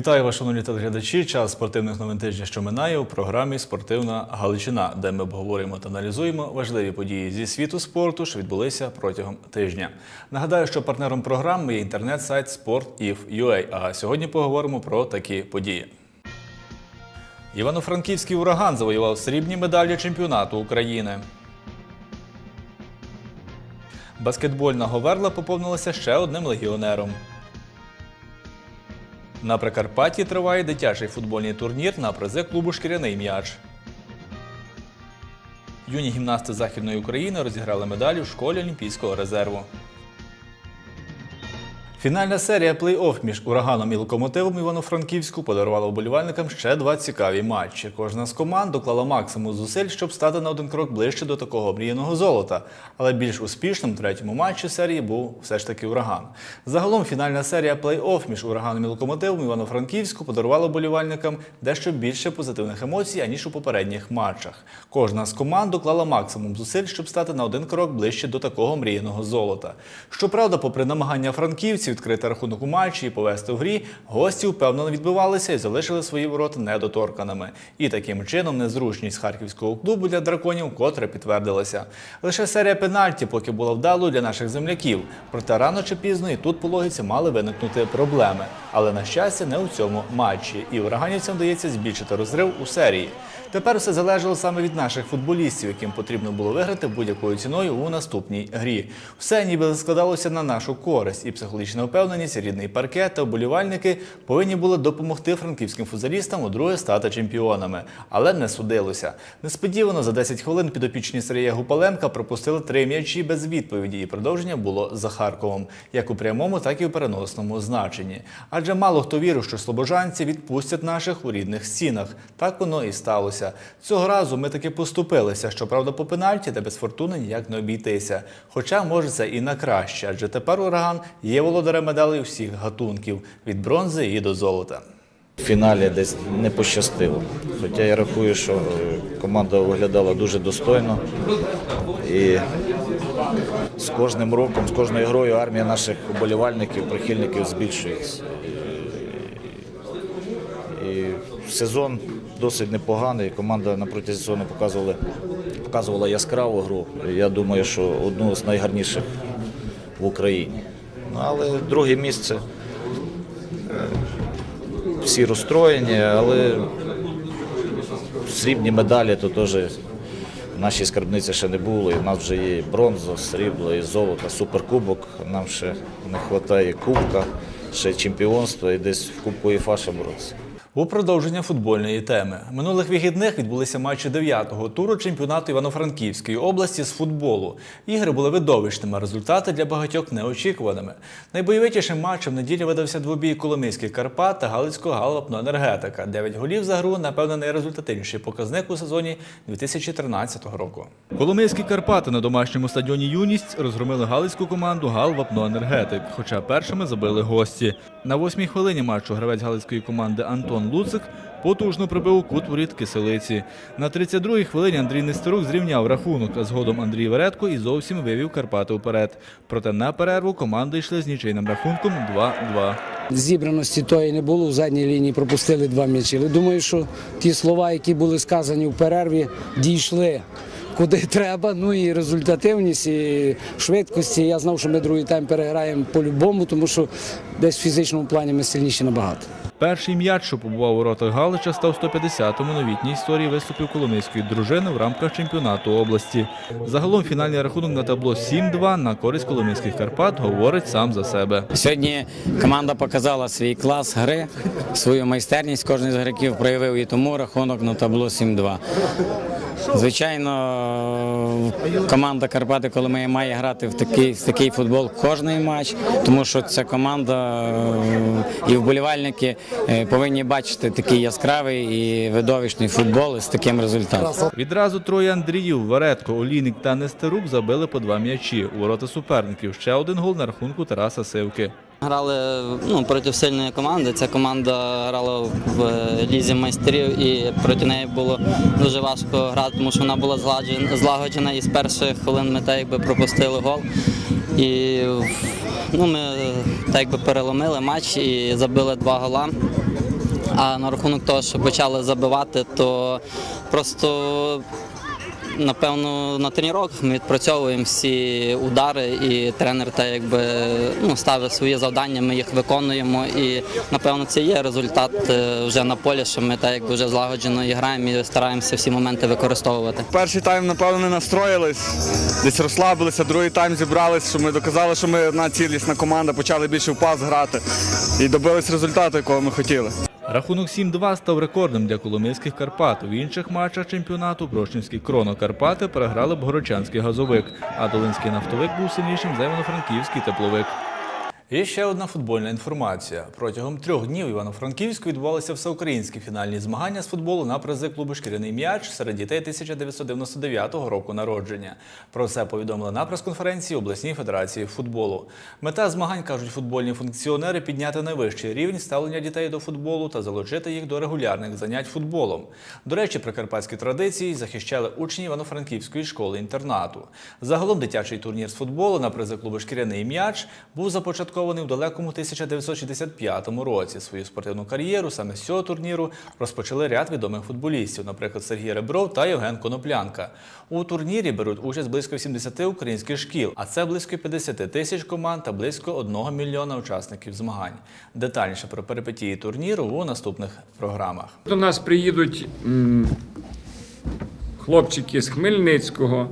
Вітаю вас, шановні телеглядачі. Час спортивних новин тижня, що минає у програмі Спортивна Галичина, де ми обговорюємо та аналізуємо важливі події зі світу спорту, що відбулися протягом тижня. Нагадаю, що партнером програми є інтернет-сайт Sport.if.ua, А сьогодні поговоримо про такі події. Івано-Франківський ураган завоював срібні медалі чемпіонату України. Баскетбольна Говерла поповнилася ще одним легіонером. На Прикарпатті триває дитячий футбольний турнір на призи клубу Шкіряний м'яч. Юні гімнасти Західної України розіграли медалі в школі Олімпійського резерву. Фінальна серія плей-офф між ураганом і локомотивом Івано-Франківську подарувала вболівальникам ще два цікаві матчі. Кожна з команд доклала максимум зусиль, щоб стати на один крок ближче до такого мріяного золота. Але більш успішним третьому матчі серії був все ж таки ураган. Загалом фінальна серія плей-офф між ураганом і локомотивом Івано-Франківську подарувала вболівальникам дещо більше позитивних емоцій, аніж у попередніх матчах. Кожна з команд доклала максимум зусиль, щоб стати на один крок ближче до такого мріяного золота. Щоправда, попри намагання франківців відкрити рахунок у матчі і повести в грі, гості впевнено відбивалися і залишили свої ворота недоторканими. І таким чином незручність харківського клубу для драконів котре підтвердилася. Лише серія пенальті поки була вдалою для наших земляків. Проте рано чи пізно і тут по логіці мали виникнути проблеми. Але на щастя, не у цьому матчі. І ураганівцям вдається збільшити розрив у серії. Тепер все залежало саме від наших футболістів, яким потрібно було виграти будь-якою ціною у наступній грі. Все ніби складалося на нашу користь, і психологічна впевненість, рідний паркет та вболівальники повинні були допомогти франківським футболістам удруге стати чемпіонами. Але не судилося. Несподівано за 10 хвилин підопічні Сергія Гупаленка пропустили три м'ячі без відповіді, і продовження було за Харковом, як у прямому, так і у переносному значенні. Адже мало хто вірив, що слобожанці відпустять наших у рідних стінах. Так воно і сталося. Цього разу ми таки поступилися, щоправда, по пенальті та без фортуни ніяк не обійтися. Хоча може це і на краще, адже тепер ураган є володарем медалей всіх гатунків від бронзи і до золота. В фіналі десь не пощастило. Хоча я рахую, що е, команда виглядала дуже достойно. І з кожним роком, з кожною грою армія наших вболівальників, прихильників збільшується. І сезон досить непоганий. Команда на протязі сезону показувала, показувала яскраву гру. Я думаю, що одну з найгарніших в Україні. Але друге місце всі розстроєні, але срібні медалі то теж в нашій скарбниці ще не було. І в нас вже є і бронза, срібло, і золото, суперкубок. Нам ще не вистачає кубка, ще чемпіонства і десь в Кубку УЄФА ще боротися. У продовження футбольної теми минулих вихідних відбулися матчі 9-го туру чемпіонату Івано-Франківської області з футболу. Ігри були видовищними, результати для багатьох неочікуваними. Найбойовитішим матчем неділі видався двобій Коломийських Карпат та Галицького галопноенергетика. Дев'ять голів за гру, напевно, найрезультативніший показник у сезоні 2013 року. Коломийські Карпати на домашньому стадіоні Юність розгромили галицьку команду Гал Вапноенергетик, хоча першими забили гості. На восьмій хвилині матчу гравець галицької команди Антон Луцик потужно прибив кут воріт киселиці. На 32-й хвилині Андрій Нестерук зрівняв рахунок, а згодом Андрій Веретко і зовсім вивів Карпати вперед. Проте на перерву команди йшли з нічийним рахунком 2-2. Зібраності тої не було, в задній лінії пропустили два м'ячі. Думаю, що ті слова, які були сказані в перерві, дійшли куди треба. Ну і результативність, і швидкості. Я знав, що ми другий тайм переграємо по-любому, тому що десь в фізичному плані ми сильніші набагато. Перший м'яч, що побував у воротах Галича, став 150-му новітній історії виступів Коломийської дружини в рамках чемпіонату області. Загалом фінальний рахунок на табло 7-2 на користь Коломийських Карпат говорить сам за себе. Сьогодні команда показала свій клас гри, свою майстерність. Кожен з гравців проявив і тому рахунок на табло 7-2. Звичайно, команда Карпати Коломия має грати в такий, в такий футбол кожний матч, тому що ця команда е, і вболівальники е, повинні бачити такий яскравий і видовищний футбол з таким результатом. Відразу троє Андріїв, Варетко, Олійник та Нестерук забили по два м'ячі. У ворота суперників ще один гол на рахунку Тараса Сивки. Грали ну, проти сильної команди. Ця команда грала в е, лізі майстерів і проти неї було дуже важко грати, тому що вона була злагоджена і з перших хвилин ми так якби пропустили гол. І ну, ми так якби переломили матч і забили два гола. А на рахунок того, що почали забивати, то просто напевно на тренуваннях ми відпрацьовуємо всі удари, і тренер та якби ну, ставить свої завдання, ми їх виконуємо. І напевно це є результат е, вже на полі, що ми так якби вже злагоджено і граємо і стараємося всі моменти використовувати. Перший тайм, напевно, не настроїлись, десь розслабилися, другий тайм зібрались, що ми доказали, що ми одна цілісна команда, почали більше в пас грати і добились результату, якого ми хотіли. Рахунок 7-2 став рекордним для коломийських Карпат. В інших матчах чемпіонату Брошнівські Кроно Карпати переграли Горочанський газовик, а Долинський нафтовик був сильнішим за Івано-Франківський тепловик. І ще одна футбольна інформація. Протягом трьох днів Івано-Франківську відбувалися всеукраїнські фінальні змагання з футболу на призи клубу Шкіряний м'яч серед дітей 1999 року народження. Про це повідомили на прес-конференції обласній федерації футболу. Мета змагань кажуть футбольні функціонери підняти найвищий рівень ставлення дітей до футболу та залучити їх до регулярних занять футболом. До речі, прикарпатські традиції захищали учні Івано-Франківської школи-інтернату. Загалом дитячий турнір з футболу на призи клубу Шкіряний м'яч був започаткований у далекому 1965 році. Свою спортивну кар'єру саме з цього турніру розпочали ряд відомих футболістів, наприклад, Сергій Ребров та Євген Коноплянка. У турнірі беруть участь близько 70 українських шкіл, а це близько 50 тисяч команд та близько 1 мільйона учасників змагань. Детальніше про перипетії турніру у наступних програмах. До нас приїдуть хлопчики з Хмельницького,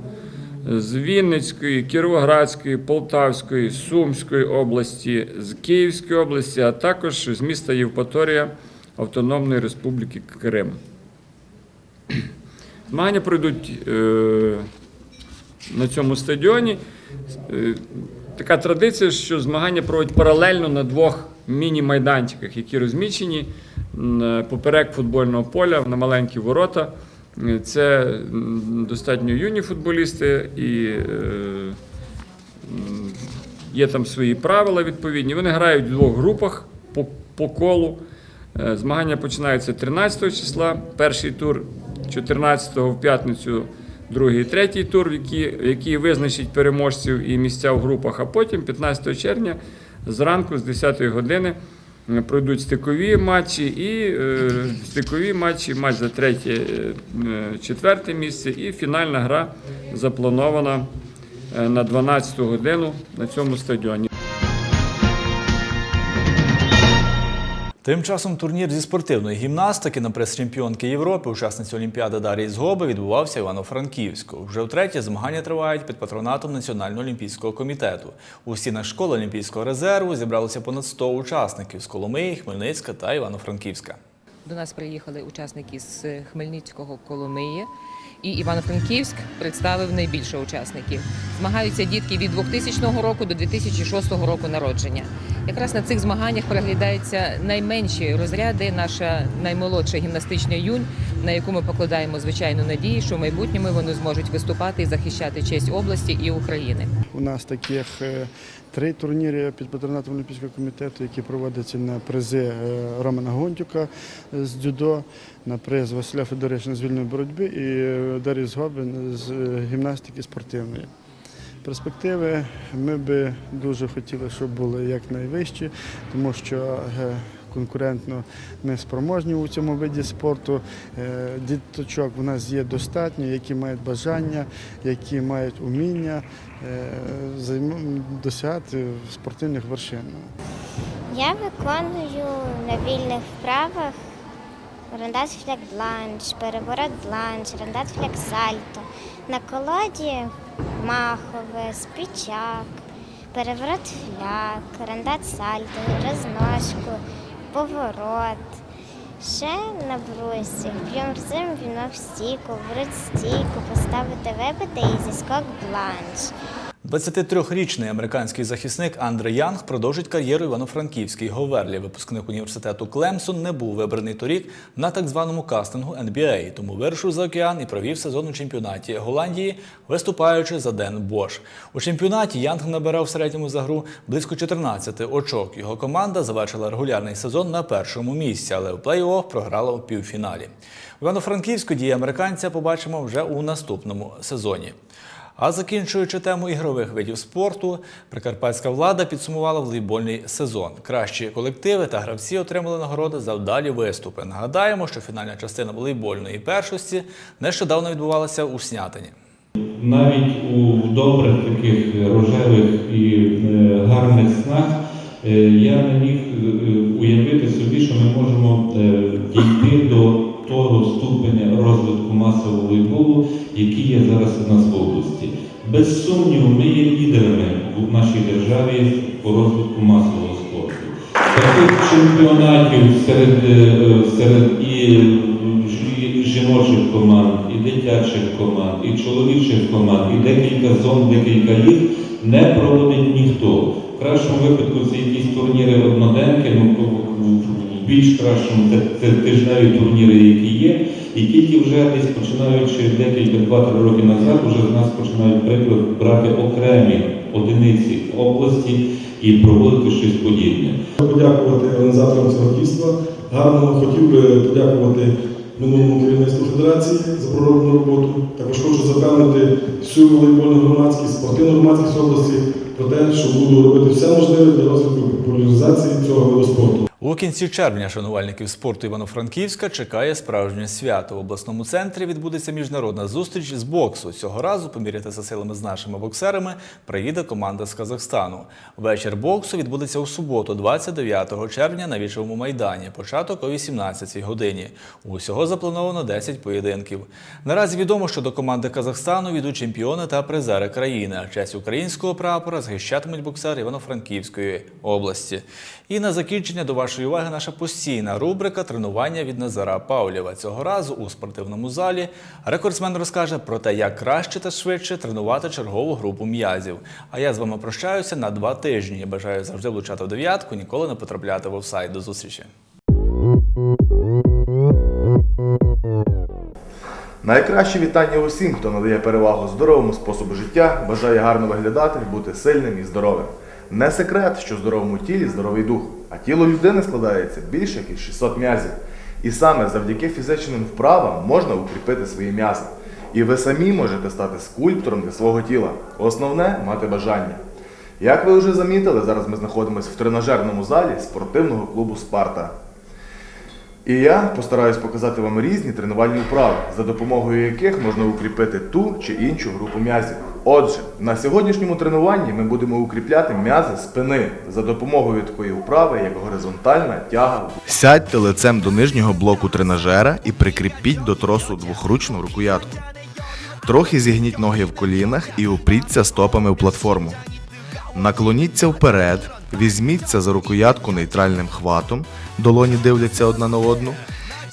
з Вінницької, Кіровоградської, Полтавської, Сумської області, з Київської області, а також з міста Євпаторія Автономної Республіки Крим. Змагання пройдуть е, на цьому стадіоні. Е, Така традиція, що змагання проводять паралельно на двох міні-майданчиках, які розміщені поперек футбольного поля на маленькі ворота. Це достатньо юні футболісти і е, є там свої правила відповідні. Вони грають в двох групах по, по колу. Е, Змагання починаються 13 числа, перший тур 14-го в п'ятницю, другий третій тур, які, які визначать переможців і місця в групах, а потім 15 червня зранку з 10-ї години пройдуть стикові матчі і е, стикові матчі, матч за третє, е, е, четверте місце і фінальна гра запланована е, на 12 годину на цьому стадіоні. Тим часом турнір зі спортивної гімнастики на прес-чемпіонки Європи, учасниці Олімпіади Дарії Згоби, відбувався Івано-Франківську. Вже втретє змагання тривають під патронатом Національного олімпійського комітету. У стінах школи Олімпійського резерву зібралося понад 100 учасників з Коломиї, Хмельницька та Івано-Франківська. До нас приїхали учасники з Хмельницького Коломиї. І Івано-Франківськ представив найбільше учасників. Змагаються дітки від 2000 року до 2006 року народження. Якраз на цих змаганнях переглядаються найменші розряди. Наша наймолодша гімнастична юнь, на яку ми покладаємо звичайну надію, що в майбутньому вони зможуть виступати і захищати честь області і України. У нас таких е, три турніри під патронатом Олімпійського комітету, які проводяться на призи е, Романа Гонтюка з дзюдо, на приз Василя Федорича з вільної боротьби і е, Дар'ї Згобин з е, гімнастики спортивної. Перспективи ми би дуже хотіли, щоб були якнайвищі, тому що е, конкурентно ми спроможні у цьому виді спорту. Е, Діточок у нас є достатньо, які мають бажання, які мають уміння е, досягати спортивних вершин. Я виконую на вільних вправах рандат фляк бланш, переворот бланш, рандат фляк сальто. На колоді махове, спічак, переворот фляк, рандат сальто, розножку, поворот. Ще на брусі, б'єм зим в стійку, врить стійку, поставити випити і зі скок бланш. 23-річний американський захисник Андре Янг продовжить кар'єру Івано-Франківській Говерлі. Випускник університету Клемсон не був вибраний торік на так званому кастингу NBA, тому вирушив за океан і провів сезон у чемпіонаті Голландії, виступаючи за Ден Бош. У чемпіонаті Янг набирав в середньому за гру близько 14 очок. Його команда завершила регулярний сезон на першому місці, але в плей-офф програла у півфіналі. Івано-Франківську дії американця побачимо вже у наступному сезоні. А закінчуючи тему ігрових видів спорту, прикарпатська влада підсумувала волейбольний сезон. Кращі колективи та гравці отримали нагороди за вдалі виступи. Нагадаємо, що фінальна частина волейбольної першості нещодавно відбувалася у Снятині. навіть у добрих таких рожевих і е, гарних снах е, я не міг е, уявити собі, що ми можемо дійти до того ступеня розвитку масового волейболу, який є зараз у нас в області. Без сумніву, ми є лідерами в нашій державі по розвитку масового спорту. Таких чемпіонатів серед, е, серед і жіночих команд, і дитячих команд, і чоловічих команд, і декілька зон, декілька їх не проводить ніхто. В кращому випадку це якісь турніри одноденки, ну більш кращому це, тижневі турніри, які є. І тільки вже десь починаючи декілька два-три роки назад, вже з нас починають приклад брати окремі одиниці області і проводити щось подібне. подякувати організаторам цього дійства. Гарно хотів би подякувати минулому керівництву федерації за пророблену роботу. Також хочу запевнити всю волейбольну громадськість, спортивну громадськість області про те, що буду робити все можливе для розвитку популяризації цього виду спорту. У кінці червня шанувальників спорту Івано-Франківська чекає справжнє свято. В обласному центрі відбудеться міжнародна зустріч з боксу. Цього разу помірятися силами з нашими боксерами приїде команда з Казахстану. Вечір боксу відбудеться у суботу, 29 червня на вічовому майдані. Початок о 18 годині. Усього заплановано 10 поєдинків. Наразі відомо, що до команди Казахстану йдуть чемпіони та призери країни. Честь українського прапора захищатимуть боксери Івано-Франківської області. І на закінчення до вашої уваги наша постійна рубрика тренування від Назара Павлєва. Цього разу у спортивному залі рекордсмен розкаже про те, як краще та швидше тренувати чергову групу м'язів. А я з вами прощаюся на два тижні. Бажаю завжди влучати в дев'ятку, ніколи не потрапляти в офсайд. До зустрічі. Найкраще вітання усім, хто надає перевагу здоровому способу життя, бажає гарно виглядати, бути сильним і здоровим. Не секрет, що в здоровому тілі здоровий дух, а тіло людини складається більше як 600 м'язів. І саме завдяки фізичним вправам можна укріпити свої м'язи. І ви самі можете стати скульптором для свого тіла. Основне мати бажання. Як ви вже замітили, зараз ми знаходимося в тренажерному залі спортивного клубу Спарта. І я постараюсь показати вам різні тренувальні вправи, за допомогою яких можна укріпити ту чи іншу групу м'язів. Отже, на сьогоднішньому тренуванні ми будемо укріпляти м'язи спини за допомогою такої вправи, як горизонтальна тяга. Сядьте лицем до нижнього блоку тренажера і прикріпіть до тросу двохручну рукоятку. Трохи зігніть ноги в колінах і упріться стопами в платформу. Наклоніться вперед, візьміться за рукоятку нейтральним хватом, долоні дивляться одна на одну,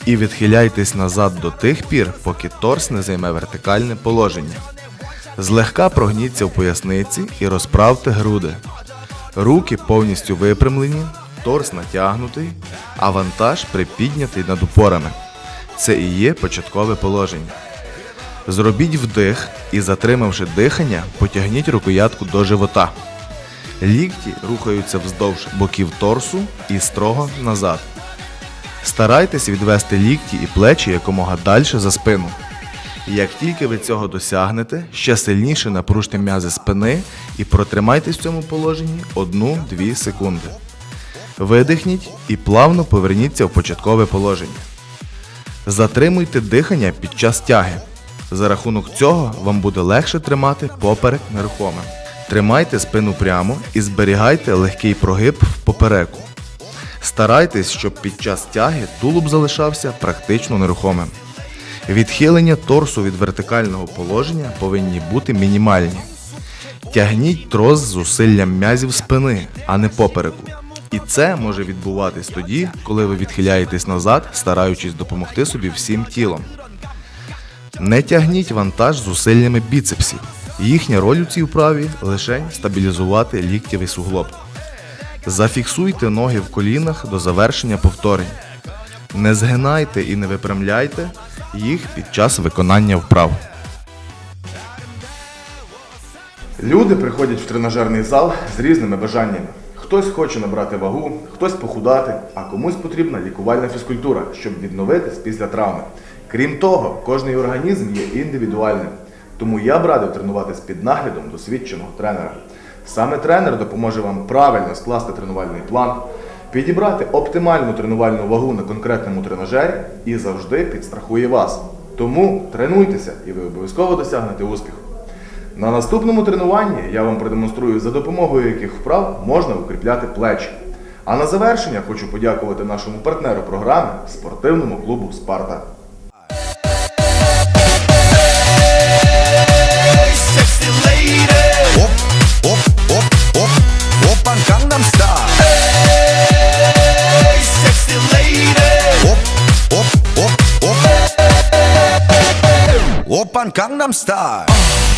і відхиляйтесь назад до тих пір, поки торс не займе вертикальне положення. Злегка прогніться в поясниці і розправте груди. Руки повністю випрямлені, торс натягнутий, а вантаж припіднятий над упорами. Це і є початкове положення. Зробіть вдих і, затримавши дихання, потягніть рукоятку до живота. Лікті рухаються вздовж боків торсу і строго назад. Старайтесь відвести лікті і плечі якомога далі за спину. Як тільки ви цього досягнете, ще сильніше напружте м'язи спини і протримайтесь в цьому положенні 1-2 секунди. Видихніть і плавно поверніться в початкове положення. Затримуйте дихання під час тяги. За рахунок цього вам буде легше тримати поперек нерухомим. Тримайте спину прямо і зберігайте легкий прогиб в попереку. Старайтесь, щоб під час тяги тулуб залишався практично нерухомим. Відхилення торсу від вертикального положення повинні бути мінімальні. Тягніть трос з зусиллям м'язів спини, а не попереку. І це може відбуватись тоді, коли ви відхиляєтесь назад, стараючись допомогти собі всім тілом. Не тягніть вантаж з зусиллями біцепсів. Їхня роль у цій вправі лише стабілізувати ліктєвий суглоб. Зафіксуйте ноги в колінах до завершення повторень. Не згинайте і не випрямляйте їх під час виконання вправ. Люди приходять в тренажерний зал з різними бажаннями. Хтось хоче набрати вагу, хтось похудати, а комусь потрібна лікувальна фізкультура, щоб відновитись після травми. Крім того, кожний організм є індивідуальним. Тому я б радив тренуватись під наглядом досвідченого тренера. Саме тренер допоможе вам правильно скласти тренувальний план, підібрати оптимальну тренувальну вагу на конкретному тренажері і завжди підстрахує вас. Тому тренуйтеся і ви обов'язково досягнете успіху. На наступному тренуванні я вам продемонструю, за допомогою яких вправ можна укріпляти плечі. А на завершення хочу подякувати нашому партнеру програми спортивному клубу Спарта. Gangnam Style.